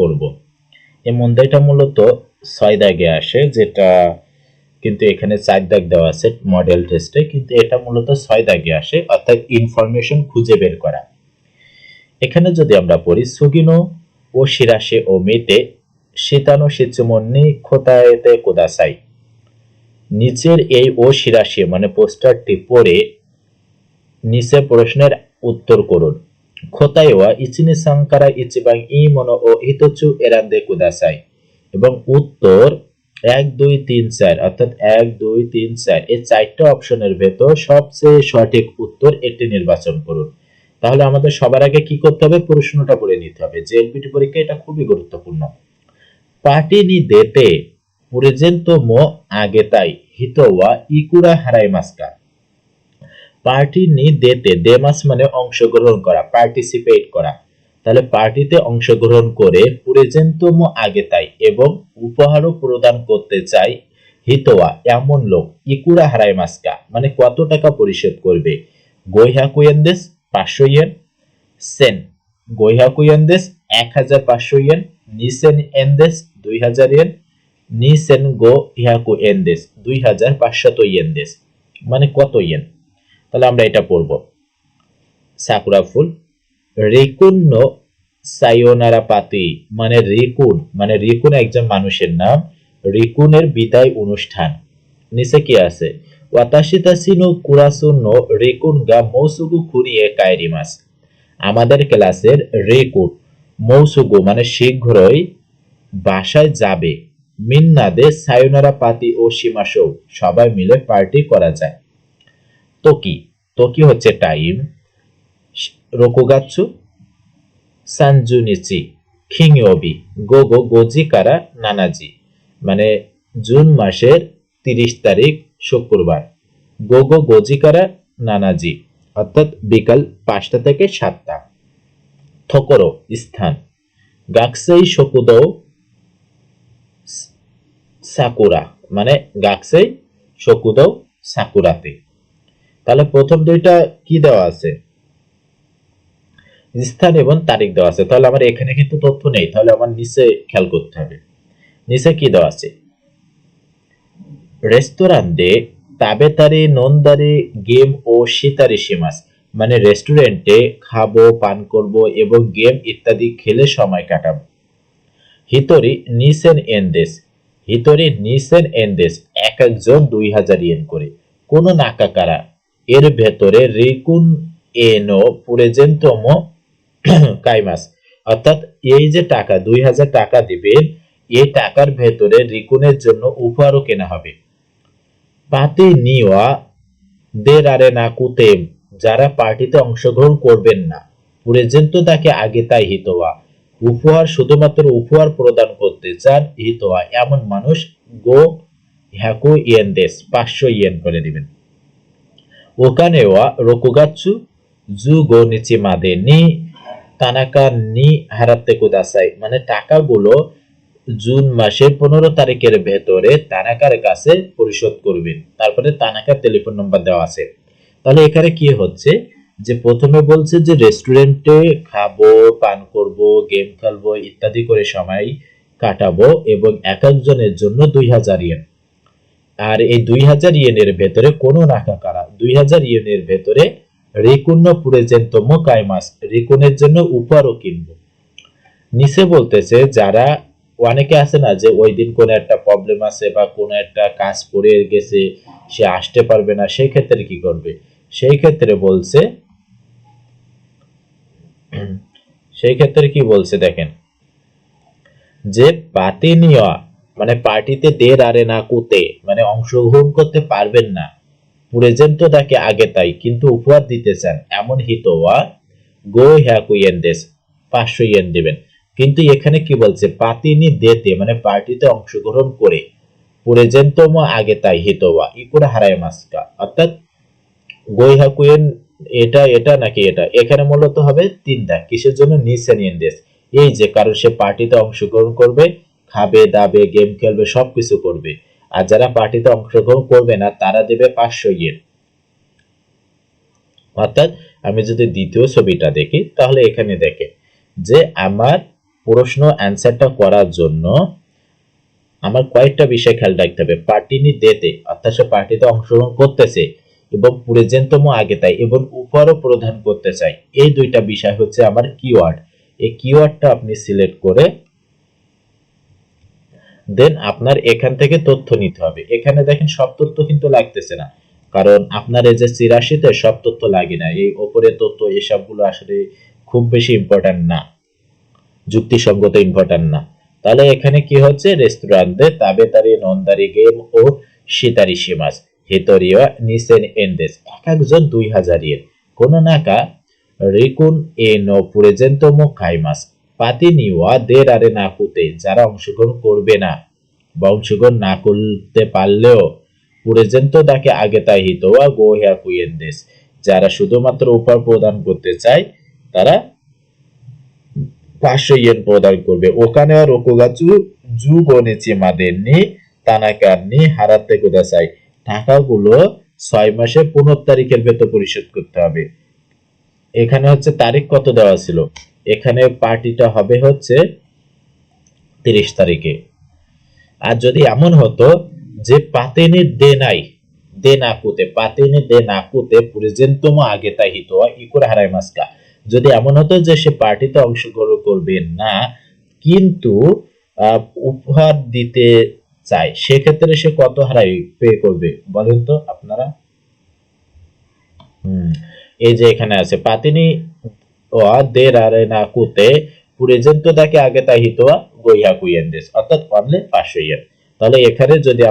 করব। এই মন্দাইটা মূলত ছয় দাগে আসে, যেটা কিন্তু এখানে চার দাগ দেওয়া আছে মডেল টেস্টে কিন্তু এটা মূলত ছয় দাগে আসে, অর্থাৎ ইনফরমেশন খুঁজে বের করা। এখানে যদি আমরা পড়ি, সুগিনো ও শিরাশে ও মেতে শীতানো শিচুমন্নি খোতায়েতে কোদাসাই। নিচের এই ও শিরাশি মানে পোস্টারটি পড়ে নিচে প্রশ্নের উত্তর করুন। খোতাই ওয়া ইচিনি সাংকারা ইচিবাং ই মনো ও হিতোচু এরান্দে কুদাসাই এবং উত্তর এক দুই তিন চার, অর্থাৎ এক দুই তিন চার। এই চারটা অপশনের ভেতর সবচেয়ে সঠিক উত্তর এটি নির্বাচন করুন। তাহলে আমাদের সবার আগে কি করতে হবে? প্রশ্নটা পড়ে নিতে হবে। যে এলপিটি পরীক্ষা, এটা খুবই গুরুত্বপূর্ণ। পার্টি নি দেতে প্রেজেন্টো মো আগে তাই হিতোয়া ইকুরা হারাই মাস্কা পার্টি নি দেতে দেমাস মানে অংশগ্রহণ করা পার্টিসিপেট করা। তাহলে পার্টিতে অংশগ্রহণ করে প্রেজেন্টম আগে তাই এবং উপহারও প্রদান করতে চাই হিতোয়া, এমন লোক, ইকুরা হারাই মাসকা মানে কত টাকা পরিশোধ করবে? গৈহা কুয়েন্দেস পাঁচশো ইয়েন। সেন গৈহা কুয়েন্দেস এক হাজার পাঁচশো ইয়েন। নিসেন এন্দেস দুই হাজার ইয়েন। নিসেন গো ইহাকু এন্দেস দুই হাজার পাঁচশত ইয়েন্দেস মানে কত ইয়েন? তাহলে আমরা এটা পড়ব। সাকুরা ফুল। রিকুন্ন সায়োনারা পাতি মানে রিকুন মানে রিকুন একজন মানুষের নাম। রিকুনের বিদায় অনুষ্ঠান। নিচে কি আছে? ওয়াতাশি তাসিনো কুরাসুনো রিকুন গা মৌসুগু কায়রিমাস আমাদের ক্লাসের মৌসুগু মানে শীঘ্রই বাসায় যাবে। মিন্নাদে সায়োনারা পাতি ও সীমাসৌ সবাই মিলে পার্টি করা যায়। তোকি তোকি হচ্ছে টাইম রোকুগাচ্ছু সানজুনিচি খিংওবি গোগো গোজি কারা নানাজি মানে জুন মাসের তিরিশ তারিখ, শুক্রবার। গোগো গোজিকারা নানাজি অর্থাৎ বিকাল পাঁচটা থেকে সাতটা। থকরো স্থান। গাকসেই শকুদৌ সাকুরা মানে গাকসেই শকুদৌ সাকুরাতে তাহলে প্রথম দুইটা কি দেওয়া আছে? স্থান এবং তারিখ দেওয়া আছে। তাহলে আমার এখানে কিন্তু তথ্য নেই। তাহলে আমার নিচে খেয়াল করতে হবে। নিচে কি দেওয়া আছে? রেস্তোরান্টে তাবেতারি, নন্দারি, গেম ও শীতারি সীমাস মানে রেস্টুরেন্টে খাব, পান করব এবং গেম ইত্যাদি খেলে সময় কাটাবো। হিতরি নিসেন এনদেশ। হিতরি নিসেন এনদেশ। এক একজন দুই হাজার ইয়েন করে। কোন নাকাকারা এর ভেতরে রিকুন এনো পুরেজেন্তম কাইমাস। অর্থাৎ এই যে টাকা, দুই হাজার টাকা দিবেন এই টাকার ভেতরে রিকুনের জন্য উপহারও কেনা হবে। পাতি নিওয়া দের আরে না কুতেম যারা পার্টিতে অংশগ্রহণ করবেন না। পুরেজেন্ত তাকে আগে তাই হিতোয়া। উপহার শুধুমাত্র উপহার প্রদান করতে চান হিতোয়া। এমন মানুষ গো হ্যাকু ইয়েন দেশ পাঁচশো ইয়েন করে দিবেন। ওখানে ওয়া রোকুগাচ্ছু জু গো নিচি মাদে নি তানাকা নি হারাতে কুদাসাই মানে টাকাগুলো জুন মাসের পনেরো তারিখের ভেতরে তানাকার কাছে পরিশোধ করবেন। তারপরে তানাকার টেলিফোন নম্বর দেওয়া আছে। তাহলে এখানে কি হচ্ছে? যে প্রথমে বলছে যে রেস্টুরেন্টে খাব, পান করব, গেম খেলব ইত্যাদি করে সময় কাটাবো এবং এক একজনের জন্য দুই হাজার ইয়েন। আর এই দুই হাজার ইয়েনের ভেতরে কোনো নাকাকারা দুই হাজার ভেতরে রিকুণ্য পুরেজেন্তম কাইমাস রিকুনের জন্য উপহারও কিনবো। নিচে বলতেছে, যারা, অনেকে আছে না যে ওই দিন কোনো একটা প্রবলেম আছে বা কোনো একটা কাজ পড়ে গেছে, সে আসতে পারবে না, সেই ক্ষেত্রে কি করবে? সেই ক্ষেত্রে বলছে, সেই ক্ষেত্রে কি বলছে দেখেন, যে পাতি মানে পার্টিতে দের আরে না কুতে মানে অংশগ্রহণ করতে পারবেন না প্রেজেন্ট তাকে আগে তাই, কিন্তু উপহার দিতে চান এমন হিতোয়া গো হ্যাকু ইয়েন দেশ, পাঁচশো ইয়েন দেবেন। কিন্তু এখানে কি বলছে? পাতিনি দেতে মানে পার্টিতে অংশগ্রহণ করে। প্রেজেন্টম আগে তাই হিতোয়া হারায় অর্থাৎ হাকুয়েন এটা এটা নাকি এটা? এখানে মূলত হবে তিন দাগ কিসের জন্য? নিসেন ইয়েন দেশ। এই যে কারণ সে পার্টিতে অংশগ্রহণ করবে, খাবে, দাবে, গেম খেলবে, সবকিছু করবে। আর যারা পার্টিতে অংশগ্রহণ করবে না, তারা দেবে পাঁচশো ইয়েন অর্থাৎ আমি যদি দ্বিতীয় ছবিটা দেখি, তাহলে এখানে দেখে যে আমার প্রশ্ন অ্যান্সারটা করার জন্য আমার কয়েকটা বিষয় খেয়াল রাখতে হবে। পার্টিনি দেতে, অর্থাৎ সে পার্টিতে অংশগ্রহণ করতেছে এবং প্রেজেন্টতম আগে তাই এবং উপরও প্রদান করতে চাই। এই দুইটা বিষয় হচ্ছে আমার কিওয়ার্ড এই কিওয়ার্ডটা আপনি সিলেক্ট করে দেন আপনার এখান থেকে তথ্য নিতে হবে। এখানে দেখেন সব তথ্য কিন্তু লাগতেছে না। কারণ আপনার এই যে চিরাশিতে সব তথ্য লাগে না। এই ওপরে তথ্য এসবগুলো আসলে খুব বেশি ইম্পর্ট্যান্ট না। যুক্তিসঙ্গত ইম্পর্ট্যান্ট না। তাহলে এখানে কি হচ্ছে? রেস্টুরান্টে তাবেতারি, নন্দারি গেম ও সীতারি সীমাস। হেতরিয়া নিসেন এন্ডেস এক একজন দুই হাজার ইয়েন কোন নাকা রিকুন এ নো পুরেজেন্তমো খাইমাস পাতি নিওয়া দের আরে নাকুতে যারা অংশগ্রহণ করবে না। বা অংশগ্রহণ না করতে পারলেও পুরেজেন্ত তাকে আগে তাই হিতোয়া গোহিয়া কুইয়েন্দেস যারা শুধুমাত্র উপহার প্রদান করতে চায়, তারা পাঁচশো ইয়েন প্রদান করবে। ওখানে আর ওকুগাচু জু গনেচি মাদেননি, তানাকারনি হারাতে কোদাসাই টাকাগুলো ছয় মাসে পনেরো তারিখের ভেতর পরিশোধ করতে হবে। এখানে হচ্ছে তারিখ কত দেওয়া ছিল? এখানে পার্টিটা হবে হচ্ছে তিরিশ তারিখে। আর যদি এমন হতো যে পাতেনে দে নাই, দে না পাতেনে দে না কুতে প্রেজেন্টম আগে তাই হিত ইকুর হারাই মাসকা যদি এমন হতো যে সে পার্টিতে অংশগ্রহণ করবে না, কিন্তু উপহার দিতে চায়, সেক্ষেত্রে সে কত হারাই পে করবে? বলেন তো আপনারা। হুম, এই যে এখানে আছে, পাতিনি ও দের আরে না কুতে প্রেজেন্ট তাকে আগে তাই হিতোয়া কুইয়েন দেশ। অর্থাৎ অনলি পাঁচশো তাহলে এখানে যদি